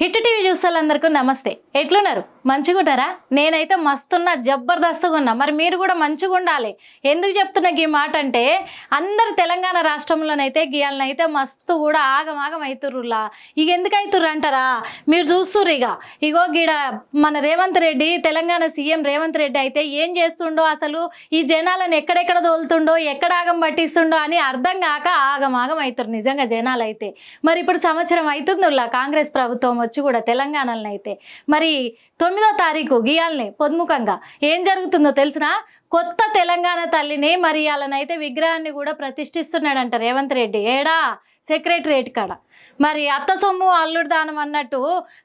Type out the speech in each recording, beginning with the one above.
Hit TV చూసేవాళ్ళందరికీ నమస్తే. ఎట్లున్నారు? మంచిగుంటారా? నేనైతే మస్తున్నా జబర్దస్తుగా ఉన్నా. మరి మీరు కూడా మంచిగా ఉండాలి. ఎందుకు చెప్తున్నా ఈ మాట అంటే అందరు తెలంగాణ రాష్ట్రంలోనైతే గీయాలనైతే మస్తు కూడా ఆగమాగం అవుతుర్రులా ఇక ఎందుకు అవుతుర్రు అంటారా? మీరు చూస్తుర్రు ఇక. ఇగో గీడ మన రేవంత్ రెడ్డి తెలంగాణ సీఎం రేవంత్ రెడ్డి అయితే ఏం చేస్తుండో అసలు ఈ జనాలను ఎక్కడెక్కడ తోలుతుండో ఎక్కడ ఆగం పట్టిస్తుండో అని అర్థం కాక ఆగమాగం అవుతారు నిజంగా జనాలు అయితే మరి ఇప్పుడు సంవత్సరం అవుతుందిలా కాంగ్రెస్ ప్రభుత్వం వచ్చి కూడా తెలంగాణలో అయితే మరి తొమ్మిదో తారీఖు గియాల్ని పొద్ముఖంగా ఏం జరుగుతుందో తెలిసినా? కొత్త తెలంగాణ తల్లిని మరి వాళ్ళనైతే విగ్రహాన్ని కూడా ప్రతిష్ఠిస్తున్నాడంట రేవంత్ రెడ్డి. ఏడా? సెక్రటరేట్ కాడ. మరి అత్త సొమ్ము అల్లుడు దానం అన్నట్టు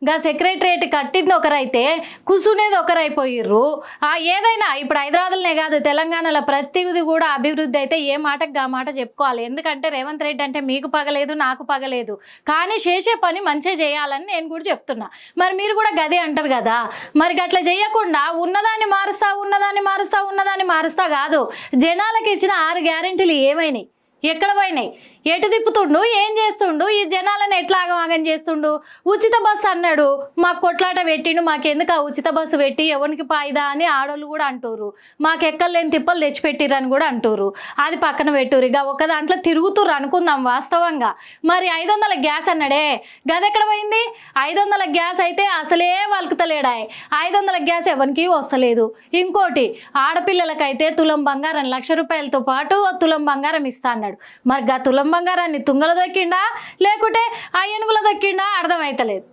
గా సెక్రటరేట్ కట్టింది ఒకరైతే కూసునేది ఒకరైపోయిర్రు. ఆ ఏదైనా ఇప్పుడు హైదరాబాద్లోనే కాదు తెలంగాణలో ప్రతిది కూడా అభివృద్ధి అయితే ఏ మాటకు ఆ మాట చెప్పుకోవాలి. ఎందుకంటే రేవంత్ రెడ్డి అంటే మీకు పగలేదు నాకు పగలేదు. కానీ చేసే పని మంచిగా చేయాలని నేను కూడా చెప్తున్నా. మరి మీరు కూడా గదే అంటారు కదా. మరి అట్లా చేయకుండా ఉన్నదాన్ని మారుస్తా ఉన్నదాన్ని మారుస్తా ఉన్నదాన్ని మారుస్తా కాదు. జనాలకు ఇచ్చిన ఆరు గ్యారెంటీలు ఏమైనాయి? ఎక్కడ పోయినాయి? ఎటు తిప్పుతుండు? ఏం చేస్తుండు? ఈ జనాలను ఎట్లా ఆగమాగం చేస్తుండు? ఉచిత బస్సు అన్నాడు. మాకు కొట్లాట పెట్టిండు. మాకెందుకు ఆ ఉచిత బస్సు పెట్టి ఎవరికి పాయిదా అని ఆడోళ్ళు కూడా అంటారు మాకు ఎక్కలేని తిప్పలు తెచ్చిపెట్టిరని కూడా అంటారు అది పక్కన పెట్టురు ఇక ఒక దాంట్లో తిరుగుతుర్రు అనుకుందాం వాస్తవంగా. మరి ఐదు వందల గ్యాస్ అన్నాడే. గదెక్కడ పోయింది? ఐదు వందల గ్యాస్ అయితే అసలే వలుకుతలేడాయి. ఐదు వందల గ్యాస్ ఎవరికి వస్తలేదు. ఇంకోటి ఆడపిల్లలకైతే తులం బంగారం లక్ష రూపాయలతో పాటు తులం బంగారం ఇస్తా అన్నాడు. మరి గా తులం బంగారాన్ని తుంగల దొక్కిండా? లేకుంటే ఆ ఏనుగుల దొక్కిండా? అర్థమైతలేదు.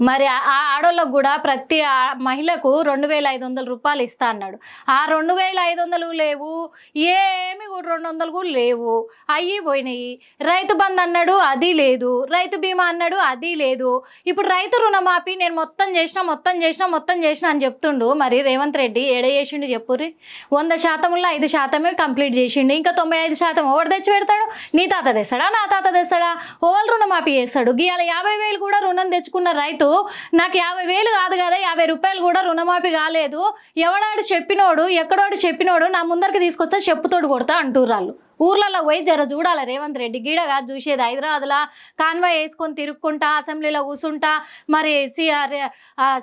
మరి ఆ ఆడోళ్ళకు కూడా ప్రతి ఆ- మహిళకు రెండు వేల ఐదు వందల రూపాయలు ఇస్తా అన్నాడు. ఆ రెండు వేల ఐదు వందలు లేవు. ఏమి కూడా రెండు వందలు కూడా లేవు. అయ్యి పోయినాయి. రైతు బంధు అన్నాడు అది లేదు. రైతు బీమా అన్నాడు అది లేదు. ఇప్పుడు రైతు రుణమాఫీ నేను మొత్తం చేసిన మొత్తం చేసిన మొత్తం చేసిన అని చెప్తుండు. మరి రేవంత్ రెడ్డి ఏడ చేసిండు చెప్పుర్రి వంద శాతంలో ఐదు శాతమే కంప్లీట్ చేసిండు. ఇంకా తొంభై ఐదు శాతం ఓడి తెచ్చి పెడతాడు? నీ తాత తెస్తాడా? నా తాత తెస్తాడా? ఓవల్ రుణమాఫీ చేస్తాడు? గీయాల యాభై వేలు కూడా రుణం తెచ్చుకున్న రైతు నాకు యాభై వేలు కాదు కదా యాభై రూపాయలు కూడా రుణమాఫీ కాలేదు. ఎవడాడు చెప్పినోడు ఎక్కడోడు చెప్పినోడు నా ముందరికి తీసుకొస్తే చెప్పుతోడు కొడతా అంటుర్రు ఊర్లలో పోయి జర చూడాలి రేవంత్ రెడ్డి. గీడగా చూసేది హైదరాబాద్లో. కాన్వాయ్ వేసుకొని తిరుక్కుంటా అసెంబ్లీలో కూర్చుంటా మరి సిఆర్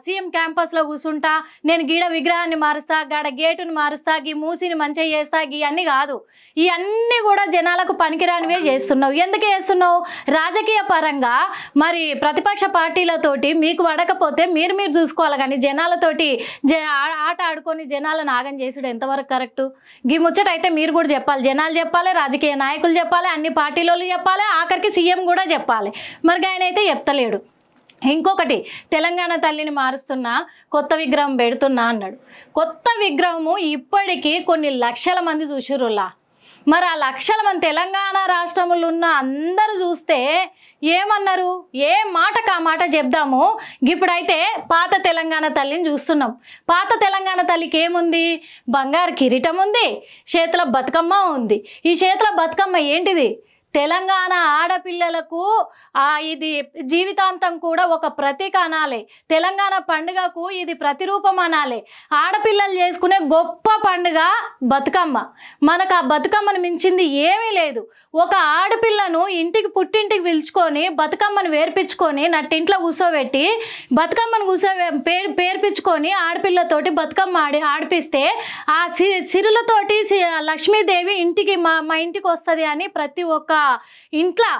సీఎం క్యాంపస్లో కూర్చుంటా నేను గీడ విగ్రహాన్ని మారుస్తా గాడ గేటుని మారుస్తా గీ మూసిని మంచిగా చేస్తా గీ అన్నీ కాదు. ఇవన్నీ కూడా జనాలకు పనికిరానివే చేస్తున్నావు. ఎందుకు చేస్తున్నావు? రాజకీయ పరంగా మరి ప్రతిపక్ష పార్టీలతోటి మీకు పడకపోతే మీరు మీరు చూసుకోవాలి కానీ జనాలతోటి జ ఆట ఆడుకొని జనాలను ఆగం చేసుడు ఎంతవరకు కరెక్ట్? గీ ముచ్చట అయితే మీరు కూడా చెప్పాలి. జనాలు చెప్పాలి? రాజకీయ నాయకులు చెప్పాలి అన్ని పార్టీలోళ్ళు చెప్పాలి ఆఖరికి సీఎం కూడా చెప్పాలి. మరి ఆయన అయితే చెప్తలేడు. ఇంకొకటి తెలంగాణ తల్లిని మారుస్తున్నా కొత్త విగ్రహం పెడుతున్నా అన్నాడు. కొత్త విగ్రహము ఇప్పటికీ కొన్ని లక్షల మంది చూసిరులా మరి ఆ లక్షల మంది తెలంగాణ రాష్ట్రంలో ఉన్న అందరూ చూస్తే ఏమన్నారు? ఏ మాటకు ఆ మాట చెప్దాము? ఇప్పుడైతే పాత తెలంగాణ తల్లిని చూస్తున్నాం. పాత తెలంగాణ తల్లికి ఏముంది? బంగారు కిరీటం ఉంది. చేతిలో బతుకమ్మ ఉంది. ఈ చేతిలో బతుకమ్మ ఏంటిది? తెలంగాణ ఆడపిల్లలకు ఆ ఇది జీవితాంతం కూడా ఒక ప్రతీక అనాలి. తెలంగాణ పండుగకు ఇది ప్రతిరూపం అనాలి. ఆడపిల్లలు చేసుకునే గొప్ప పండుగ బతుకమ్మ. మనకు ఆ బతుకమ్మను మించింది ఏమీ లేదు. ఒక ఆడపిల్లను ఇంటికి పుట్టింటికి పిలుచుకొని బతుకమ్మను వేర్పించుకొని నట్టింట్లో కూర్చోబెట్టి బతుకమ్మను కూర్చో పేరు పేర్పించుకొని ఆడపిల్లతోటి బతుకమ్మ ఆడి ఆడిపిస్తే ఆ సి సిరులతోటి సి- లక్ష్మీదేవి ఇంటికి మా మా ఇంటికి వస్తుంది అని ప్రతి ఒక్క ఇంట్లో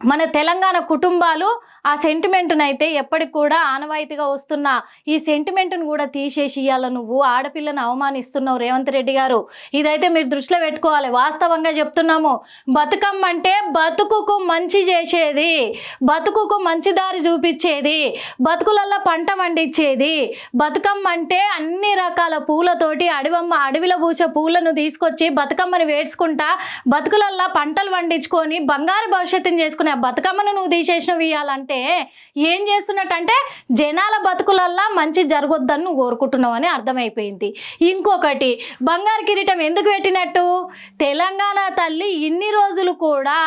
మన తెలంగాణ కుటుంబాలు ఆ సెంటిమెంట్ను అయితే ఎప్పటికి కూడా ఆనవాయితీగా వస్తున్న ఈ సెంటిమెంట్ను కూడా తీసేసి ఇవాళ నువ్వు. ఆడపిల్లను అవమానిస్తున్నావు రేవంత్ రెడ్డి గారు. ఇదైతే మీరు దృష్టిలో పెట్టుకోవాలి. వాస్తవంగా చెప్తున్నాము. బతుకమ్మ అంటే బతుకుకు మంచి చేసేది. బతుకుకు మంచి దారి చూపించేది. బతుకులల్లో పంట పండించేది. బతుకమ్మ అంటే అన్ని రకాల పూలతోటి అడవమ్మ అడవిలో పూసే పూలను తీసుకొచ్చి బతుకమ్మని వేడ్చుకుంటా బతుకులల్లో పంటలు పండించుకొని బంగారు భవిష్యత్తుని చేసుకునే ఆ బతుకమ్మను నువ్వు తీసేసినవి ఇవ్వాలంటే ఏం చేస్తున్నట్టంటే జనాల బతుకులల్లా మంచి జరగొద్దని నువ్వు కోరుకుంటున్నావు అని అర్థమైపోయింది. ఇంకొకటి బంగారు కిరీటం ఎందుకు పెట్టినట్టు? తెలంగాణ తల్లి ఇన్ని రోజులు కూడా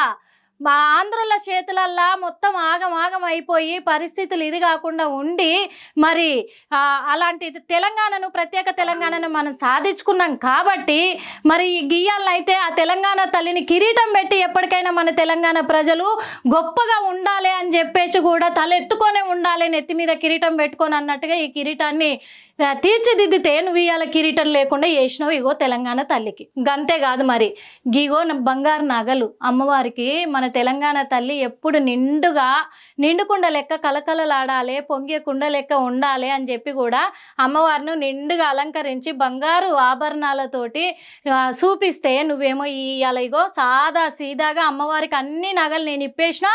మా ఆంధ్రుల చేతులల్లా మొత్తం ఆగం ఆగం అయిపోయి పరిస్థితులు ఇది కాకుండా ఉండి మరి అలాంటి తెలంగాణను ప్రత్యేక తెలంగాణను మనం సాధించుకున్నాం కాబట్టి మరి ఈ గియ్యాలను అయితే ఆ తెలంగాణ తల్లిని కిరీటం పెట్టి ఎప్పటికైనా మన తెలంగాణ ప్రజలు గొప్పగా ఉండాలి అని చెప్పేసి కూడా తలెత్తుకొనే ఉండాలి నెత్తి మీద కిరీటం పెట్టుకొని అన్నట్టుగా ఈ కిరీటాన్ని తీర్చిదిద్దితే నువ్వు ఇవాళ కిరీటం లేకుండా చేసినావు ఇగో తెలంగాణ తల్లికి. గంతే కాదు మరి. గిగో బంగారు నగలు. అమ్మవారికి మన తెలంగాణ తల్లి ఎప్పుడు నిండుగా నిండుకుండ లెక్క కలకలలాడాలి పొంగే కుండ లెక్క ఉండాలి అని చెప్పి కూడా అమ్మవారిని నిండుగా అలంకరించి బంగారు ఆభరణాలతోటి చూపిస్తే నువ్వేమో ఇవాళ ఇగో సాదా సీదాగా అమ్మవారికి అన్ని నగలు నేను ఇప్పేసినా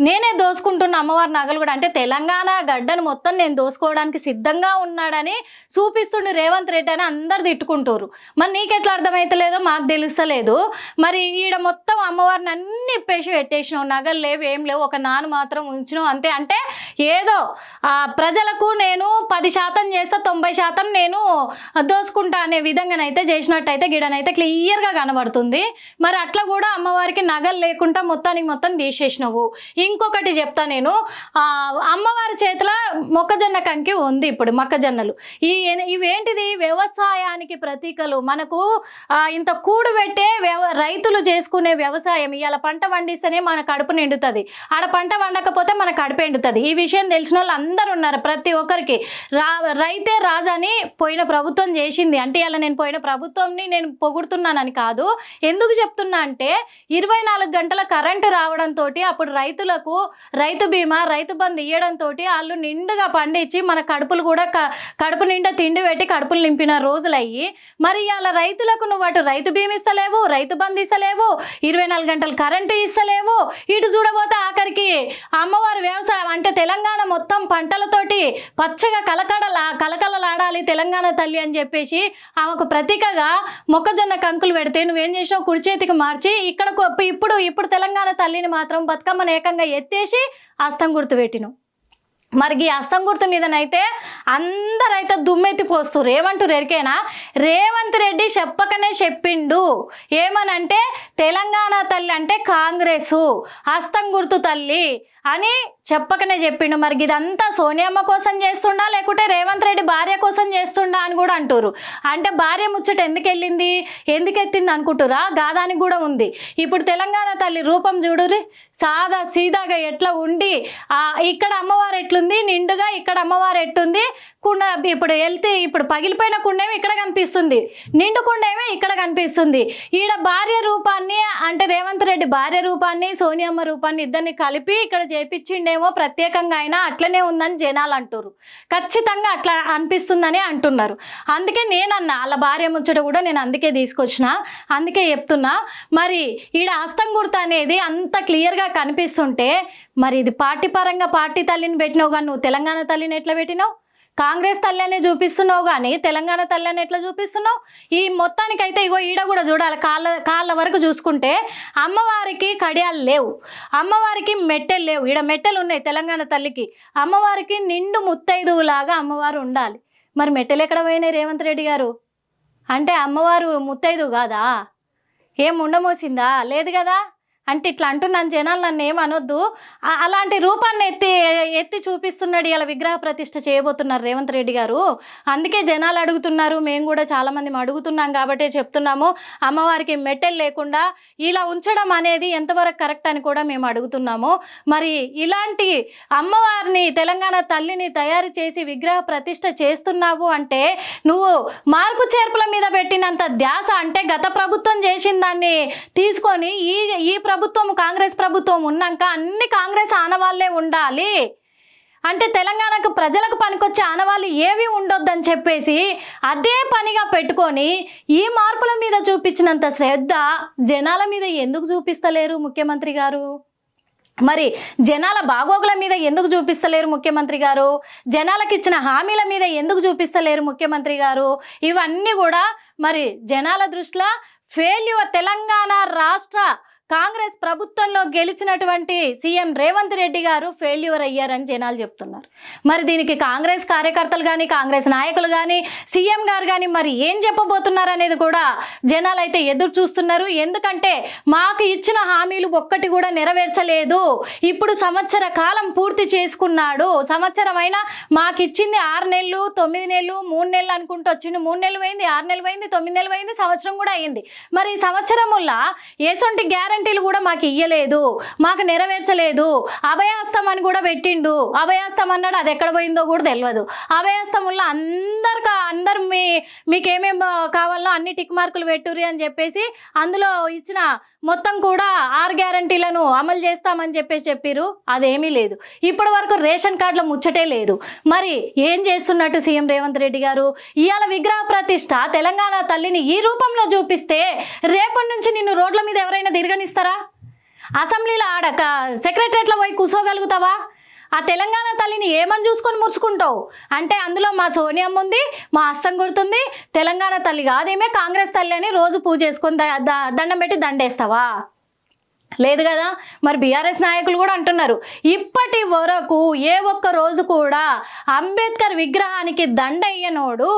నేనే దోసుకుంటున్న అమ్మవారి నగలు కూడా. అంటే తెలంగాణ గడ్డను మొత్తం నేను దోసుకోవడానికి సిద్ధంగా ఉన్నాడని చూపిస్తుండు రేవంత్ రెడ్డి అని అందరు తిట్టుకుంటారు. మరి నీకెట్లా అర్థమవుతలేదో మాకు తెలుస్తలేదు. మరి ఈడ మొత్తం అమ్మవారిని అన్ని ఇప్పేసి పెట్టేసినావు నగలు లేవు ఏం లేవు ఒక నాన్న మాత్రం ఉంచినావు అంతే. అంటే ఏదో ఆ, ప్రజలకు నేను పది శాతం చేస్తే తొంభై శాతం నేను దోసుకుంటా అనే విధంగానైతే చేసినట్టయితే గిడనైతే క్లియర్గా కనబడుతుంది. మరి అట్లా కూడా అమ్మవారికి నగలు లేకుండా మొత్తానికి మొత్తం తీసేసినావు. ఇంకొకటి చెప్తా నేను అమ్మవారి చేతిలో మొక్కజొన్న కంకి ఉంది ఇప్పుడు మొక్కజొన్నలు. ఈ ఇవేంటిది? వ్యవసాయానికి ప్రతీకలు. మనకు ఇంత కూడు పెట్టే వ్యవ రైతులు చేసుకునే వ్యవసాయం. ఇవాళ పంట పండిస్తేనే మన కడుపు నిండుతుంది. ఆడ పంట పండకపోతే మన కడుపు ఎండుతుంది. ఈ విషయం తెలిసిన వాళ్ళు అందరూ ఉన్నారు ప్రతి ఒక్కరికి. రా రైతే రాజని పోయిన ప్రభుత్వం చేసింది. అంటే ఇలా నేను పోయిన ప్రభుత్వంని నేను పొగుడుతున్నానని కాదు. ఎందుకు చెప్తున్నా అంటే ఇరవై నాలుగు గంటల కరెంటు రావడంతో అప్పుడు రైతులకు రైతు బీమా రైతు బంధు ఇవ్వడంతో వాళ్ళు నిండుగా పండించి మన కడుపులు కూడా కడుపు కడుపు నిండా తిండి పెట్టి కడుపులు నింపిన రోజులయ్యి మరి ఇవాళ రైతులకు నువ్వు అటు రైతు బీమా ఇస్తలేవు రైతు బంధు ఇస్తలేవు ఇరవై నాలుగు గంటలు కరెంటు ఇస్తలేవు ఇటు చూడబోతే ఆఖరికి అమ్మవారు వ్యవసాయం అంటే తెలంగాణ మొత్తం పంటలతోటి పచ్చగా కలకడలా కలకలలాడాలి తెలంగాణ తల్లి అని చెప్పేసి ఆమెకు ప్రతీకగా మొక్కజొన్న కంకులు పెడితే నువ్వేం చేసావు? కుడి చేతికి మార్చి ఇక్కడ ఇప్పుడు ఇప్పుడు తెలంగాణ తల్లిని మాత్రం బతుకమ్మను ఏకంగా ఎత్తేసి అస్తం గుర్తు పెట్టినావు. మరి ఈ అస్తం గుర్తు మీదనైతే అందరైతే దుమ్మెత్తి పోస్తున్నారు ఏమంటారు ఎరికేనా? రేవంత్ రెడ్డి చెప్పకనే చెప్పిండు. ఏమనంటే తెలంగాణ తల్లి అంటే కాంగ్రెసు హస్తం గుర్తు తల్లి అని చెప్పకనే చెప్పిండు. మరి ఇదంతా సోనియమ్మ కోసం చేస్తుండా లేకుంటే రేవంత్ రెడ్డి భార్య కోసం చేస్తుండా అని కూడా అంటారు అంటే భార్య ముచ్చట ఎందుకు వెళ్ళింది ఎందుకు ఎత్తింది అనుకుంటురా గాదానికి కూడా ఉంది. ఇప్పుడు తెలంగాణ తల్లి రూపం చూడురి సాదా సీదాగా ఎట్లా ఉండి ఇక్కడ అమ్మవారు ఎట్లుంది నిండుగా ఇక్కడ అమ్మవారు ఎట్టుంది? కుండ ఇప్పుడు వెళ్తే ఇప్పుడు పగిలిపోయిన కుండేమో ఇక్కడ కనిపిస్తుంది. నిండు కుండేమో ఇక్కడ కనిపిస్తుంది. ఈడ భార్య రూపాన్ని అంటే రేవంత్ రెడ్డి భార్య రూపాన్ని సోనియమ్మ రూపాన్ని ఇద్దరిని కలిపి ఇక్కడ చేపించిండేమో ప్రత్యేకంగా అయినా అట్లనే ఉందని జనాలు అంటారు ఖచ్చితంగా అట్లా అనిపిస్తుందని అంటున్నారు. అందుకే నేనన్నా వాళ్ళ భార్య ముచ్చట కూడా నేను అందుకే తీసుకొచ్చిన అందుకే చెప్తున్నా. మరి ఈడ హస్తం గుర్తు అనేది అంత క్లియర్గా కనిపిస్తుంటే మరి ఇది పార్టీ పరంగా పార్టీ తల్లిని పెట్టినావు కానీ నువ్వు తెలంగాణ తల్లిని ఎట్లా పెట్టినావు? కాంగ్రెస్ తల్లి అనే చూపిస్తున్నావు కానీ తెలంగాణ తల్లి అని ఎట్లా చూపిస్తున్నావు? ఈ మొత్తానికైతే ఇగో ఈడ కూడా చూడాలి. కాళ్ళ కాళ్ళ వరకు చూసుకుంటే అమ్మవారికి కడియాలు లేవు. అమ్మవారికి మెట్టెలు లేవు. ఈడ మెట్టెలు ఉన్నాయి తెలంగాణ తల్లికి. అమ్మవారికి నిండు ముత్తైదువులాగా అమ్మవారు ఉండాలి. మరి మెట్టెలు ఎక్కడ పోయినాయి రేవంత్ రెడ్డి గారు? అంటే అమ్మవారు ముత్తైదు కాదా? ఏం ఉండమోసిందా? లేదు కదా? అంటే ఇట్లా అంటున్నాను జనాలు నన్ను ఏం అనొద్దు అలాంటి రూపాన్ని ఎత్తి ఎత్తి చూపిస్తున్నాడు ఇలా విగ్రహ ప్రతిష్ఠ చేయబోతున్నారు రేవంత్ రెడ్డి గారు. అందుకే జనాలు అడుగుతున్నారు మేము కూడా చాలామంది అడుగుతున్నాం కాబట్టి చెప్తున్నాము. అమ్మవారికి మెట్టెలు లేకుండా ఇలా ఉంచడం అనేది ఎంతవరకు కరెక్ట్ అని కూడా మేము అడుగుతున్నాము. మరి ఇలాంటి అమ్మవారిని తెలంగాణ తల్లిని తయారు చేసి విగ్రహ ప్రతిష్ఠ చేస్తున్నావు అంటే నువ్వు మార్పు చేర్పుల మీద పెట్టినంత ధ్యాస అంటే గత ప్రభుత్వం చేసిన దాన్ని తీసుకొని ఈ ఈ ప్రభుత్వం కాంగ్రెస్ ప్రభుత్వం ఉన్నాక అన్ని కాంగ్రెస్ ఆనవాళ్ళే ఉండాలి. అంటే తెలంగాణకు ప్రజలకు పనికొచ్చే ఆనవాళ్ళు ఏవి ఉండొద్దని చెప్పేసి అదే పనిగా పెట్టుకొని ఈ మార్పుల మీద చూపించినంత శ్రద్ధ జనాల మీద ఎందుకు చూపిస్తలేరు ముఖ్యమంత్రి గారు? మరి జనాల బాగోగుల మీద ఎందుకు చూపిస్తలేరు ముఖ్యమంత్రి గారు? జనాలకు ఇచ్చిన హామీల మీద ఎందుకు చూపిస్తలేరు ముఖ్యమంత్రి గారు? ఇవన్నీ కూడా మరి జనాల దృష్టిలో ఫెయిల్యూర్ తెలంగాణ రాష్ట్ర కాంగ్రెస్ ప్రభుత్వంలో గెలిచినటువంటి సీఎం రేవంత్ రెడ్డి గారు ఫెయిల్యూర్ అయ్యారని జనాలు చెప్తున్నారు. మరి దీనికి కాంగ్రెస్ కార్యకర్తలు కానీ కాంగ్రెస్ నాయకులు కానీ సీఎం గారు కానీ మరి ఏం చెప్పబోతున్నారు అనేది కూడా జనాలు అయితే ఎదురు చూస్తున్నారు. ఎందుకంటే మాకు ఇచ్చిన హామీలు ఒక్కటి కూడా నెరవేర్చలేదు. ఇప్పుడు సంవత్సర కాలం పూర్తి చేసుకున్నాడు. సంవత్సరం అయినా మాకు ఇచ్చింది ఆరు నెలలు తొమ్మిది నెలలు మూడు నెలలు అనుకుంటూ వచ్చింది మూడు నెలలు పోయింది ఆరు నెలలు పోయింది తొమ్మిది నెలలు పోయింది సంవత్సరం కూడా అయింది. మరి ఈ సంవత్సరంలో ఎసొంటి గ్యారెంటీ గ్యారంటీలు కూడా మాకు ఇయ్యలేదు మాకు నెరవేర్చలేదు. అభయాస్తం అని కూడా పెట్టిండు. అభయాస్తం అన్నాడు అది ఎక్కడ పోయిందో కూడా తెలియదు అభయాస్తముల్లో అందరు అందరు మీ మీకు ఏమేమి కావాలో అన్ని టిక్ మార్కులు పెట్టుర్రి అని చెప్పేసి అందులో ఇచ్చిన మొత్తం కూడా ఆరు గ్యారంటీలను అమలు చేస్తామని చెప్పేసి చెప్పిర్రు. అదేమీ లేదు. ఇప్పటి వరకు రేషన్ కార్డుల ముచ్చటే లేదు. మరి ఏం చేస్తున్నట్టు సీఎం రేవంత్ రెడ్డి గారు? ఇవాళ విగ్రహ ప్రతిష్ట తెలంగాణ తల్లిని ఈ రూపంలో చూపిస్తే రేపటి నుంచి నిన్ను రోడ్ల మీద ఎవరైనా ఇస్తారా? అసెంబ్లీలో ఆడక సెక్రటరియట్లో పోయి కూర్చోగలుగుతావా? ఆ తెలంగాణ తల్లిని ఏమని చూసుకొని మురుచుకుంటావు అంటే అందులో మా సోనియమ్మ ఉంది మా అస్తం గుర్తుంది తెలంగాణ తల్లి కాదేమే కాంగ్రెస్ తల్లి అని రోజు పూజ చేసుకొని దండం పెట్టి దండేస్తావా? లేదు కదా? మరి బీఆర్ఎస్ నాయకులు కూడా అంటున్నారు. ఇప్పటి వరకు ఏ ఒక్క రోజు కూడా అంబేద్కర్ విగ్రహానికి దండ అయ్యనోడు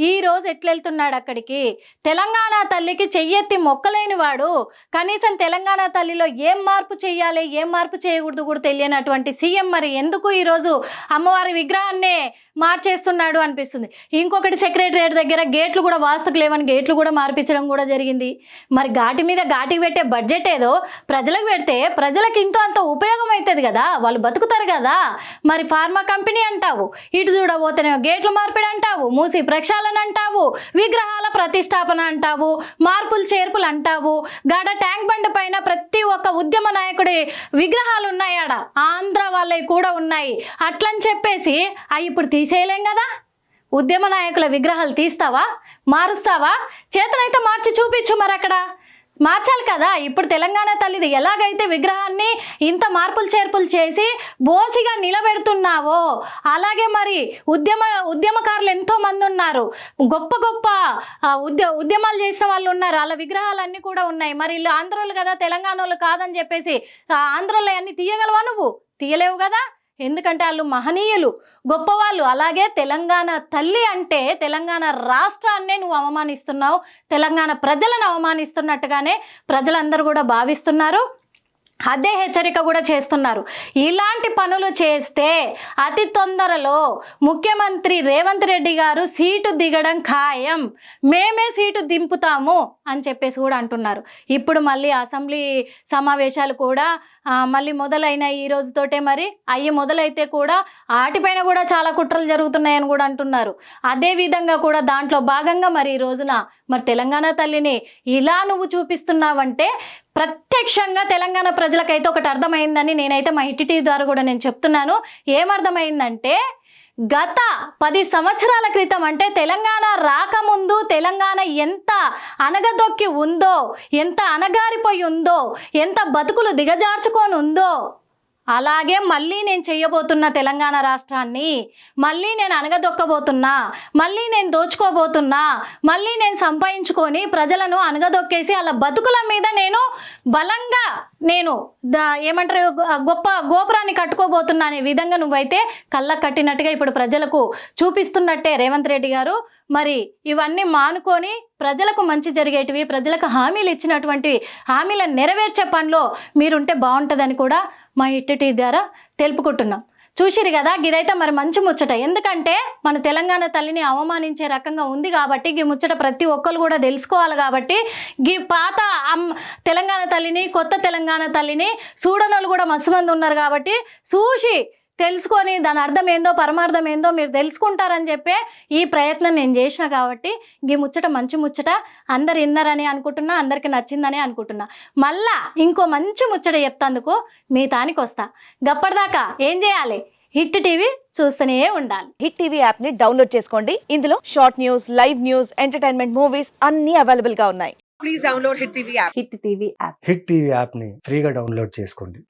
ఈ రోజు ఎట్లెళ్తున్నాడు అక్కడికి? తెలంగాణ తల్లికి చెయ్యెత్తి మొక్కలేని వాడు. కనీసం తెలంగాణ తల్లిలో ఏం మార్పు చేయాలి ఏం మార్పు చేయకూడదు కూడా తెలియనటువంటి సీఎం మరి ఎందుకు ఈరోజు అమ్మవారి విగ్రహాన్నే మార్చేస్తున్నాడు అనిపిస్తుంది. ఇంకొకటి సెక్రటరియట్ దగ్గర గేట్లు కూడా వాస్తుకు లేవని గేట్లు కూడా మార్పించడం కూడా జరిగింది. మరి ఘాటి మీద ఘాటికి పెట్టే బడ్జెట్ ఏదో ప్రజలకు పెడితే ప్రజలకు ఇంతో అంత ఉపయోగం అవుతుంది కదా. వాళ్ళు బతుకుతారు కదా. మరి ఫార్మా కంపెనీ అంటావు. ఇటు చూడబోతేనే గేట్లు మార్పిడి అంటావు. మూసి ప్రక్షాళన అంటావు. విగ్రహాల ప్రతిష్టాపన అంటావు. మార్పులు చేర్పులు అంటావు. గాడ ట్యాంక్ బండ్ పైన ప్రతి ఒక్క ఉద్యమ నాయకుడి విగ్రహాలు ఉన్నాయాడ ఆంధ్ర వాళ్ళవి కూడా ఉన్నాయి. అట్లని చెప్పేసి అవి ఇప్పుడు తీసేయలేం కదా? ఉద్యమ నాయకుల విగ్రహాలు తీస్తావా? మారుస్తావా? చేతనైతే మార్చి చూపించు మరి అక్కడ మార్చాలి కదా? ఇప్పుడు తెలంగాణ తల్లిది ఎలాగైతే విగ్రహాన్ని ఇంత మార్పులు చేర్పులు చేసి బోసిగా నిలబెడుతున్నావో అలాగే మరి ఉద్యమ ఉద్యమకారులు ఎంతో మంది ఉన్నారు. గొప్ప గొప్ప ఉద్య ఉద్యమాలు చేసిన వాళ్ళు ఉన్నారు. వాళ్ళ విగ్రహాలన్నీ కూడా ఉన్నాయి. మరి వీళ్ళు ఆంధ్రోళ్ళు కదా? తెలంగాణ కాదని చెప్పేసి ఆ, ఆంధ్రోళ్ళు అన్ని తీయగలవా నువ్వు? తీయలేవు కదా? ఎందుకంటే వాళ్ళు మహనీయులు. గొప్పవాళ్ళు. అలాగే తెలంగాణ తల్లి అంటే తెలంగాణ రాష్ట్రాన్నే నువ్వు అవమానిస్తున్నావు. తెలంగాణ ప్రజలను అవమానిస్తున్నట్టుగానే ప్రజలందరూ కూడా భావిస్తున్నారు. అదే హెచ్చరిక కూడా చేస్తున్నారు. ఇలాంటి పనులు చేస్తే అతి తొందరలో ముఖ్యమంత్రి రేవంత్ రెడ్డి గారు సీటు దిగడం ఖాయం. మేమే సీటు దింపుతాము అని చెప్పేసి కూడా అంటున్నారు. ఇప్పుడు మళ్ళీ అసెంబ్లీ సమావేశాలు కూడా మళ్ళీ మొదలైన ఈ రోజుతోటే మరి. అయ్యి మొదలైతే కూడా ఆటిపైన కూడా చాలా కుట్రలు జరుగుతున్నాయని కూడా అంటున్నారు. అదే విధంగా కూడా దాంట్లో భాగంగా మరి ఈ రోజున మరి తెలంగాణ తల్లిని ఇలా నువ్వు చూపిస్తున్నావంటే ప్రతి ప్రత్యక్షంగా తెలంగాణ ప్రజలకైతే ఒకటి అర్థమైందని నేనైతే మా ఇటీటీ ద్వారా కూడా నేను చెప్తున్నాను. ఏమర్థమైందంటే గత పది సంవత్సరాల క్రితం అంటే తెలంగాణ రాకముందు తెలంగాణ ఎంత అనగదొక్కి ఉందో ఎంత అనగారిపోయి ఉందో ఎంత బతుకులు దిగజార్చుకొని ఉందో అలాగే మళ్ళీ నేను చేయబోతున్న తెలంగాణ రాష్ట్రాన్ని మళ్ళీ నేను అనగదొక్కబోతున్నా మళ్ళీ నేను దోచుకోబోతున్నా మళ్ళీ నేను సంపాదించుకొని ప్రజలను అనగదొక్కేసి అలా బతుకుల మీద నేను బలంగా నేను ఏమంటారు గొప్ప గోపురాన్ని కట్టుకోబోతున్నా అనే విధంగా నువ్వైతే కళ్ళ కట్టినట్టుగా ఇప్పుడు ప్రజలకు చూపిస్తున్నట్టే రేవంత్ రెడ్డి గారు. మరి ఇవన్నీ మానుకొని ప్రజలకు మంచి జరిగేటివి ప్రజలకు హామీలు ఇచ్చినటువంటి హామీలను నెరవేర్చే పనిలో మీరుంటే బాగుంటుందని కూడా మా ఇట్టి ద్వారా తెలుపుకుంటున్నాం. చూసిరు కదా గిదైతే మరి మంచి ముచ్చట. ఎందుకంటే మన తెలంగాణ తల్లిని అవమానించే రకంగా ఉంది కాబట్టి ఈ ముచ్చట ప్రతి ఒక్కరు కూడా తెలుసుకోవాలి కాబట్టి ఈ పాత తెలంగాణ తల్లిని కొత్త తెలంగాణ తల్లిని చూడనోళ్ళు కూడా మస్తు మంది ఉన్నారు కాబట్టి చూసి తెలుసుకొని దాని అర్థం ఏందో పరమార్థం ఏందో మీరు తెలుసుకుంటారని చెప్పే ఈ ప్రయత్నం నేను చేసిన కాబట్టి ఈ ముచ్చట మంచి ముచ్చట అందరు విన్నారని అనుకుంటున్నా అందరికి నచ్చిందని అనుకుంటున్నా. మళ్ళా ఇంకో మంచి ముచ్చట చెప్తాందుకు మీ తానికి వస్తా. గప్పటిదాకా ఏం చేయాలి? హిట్ టీవీ చూస్తూనే ఉండాలి. హిట్ టీవీ యాప్ని డౌన్లోడ్ చేసుకోండి. ఇందులో short news live news entertainment movies అన్ని అవైలబుల్గా ఉన్నాయి. Please download Hit TV app. Hit TV app Hit TV యాప్ని ఫ్రీగా డౌన్లోడ్ చేసుకోండి.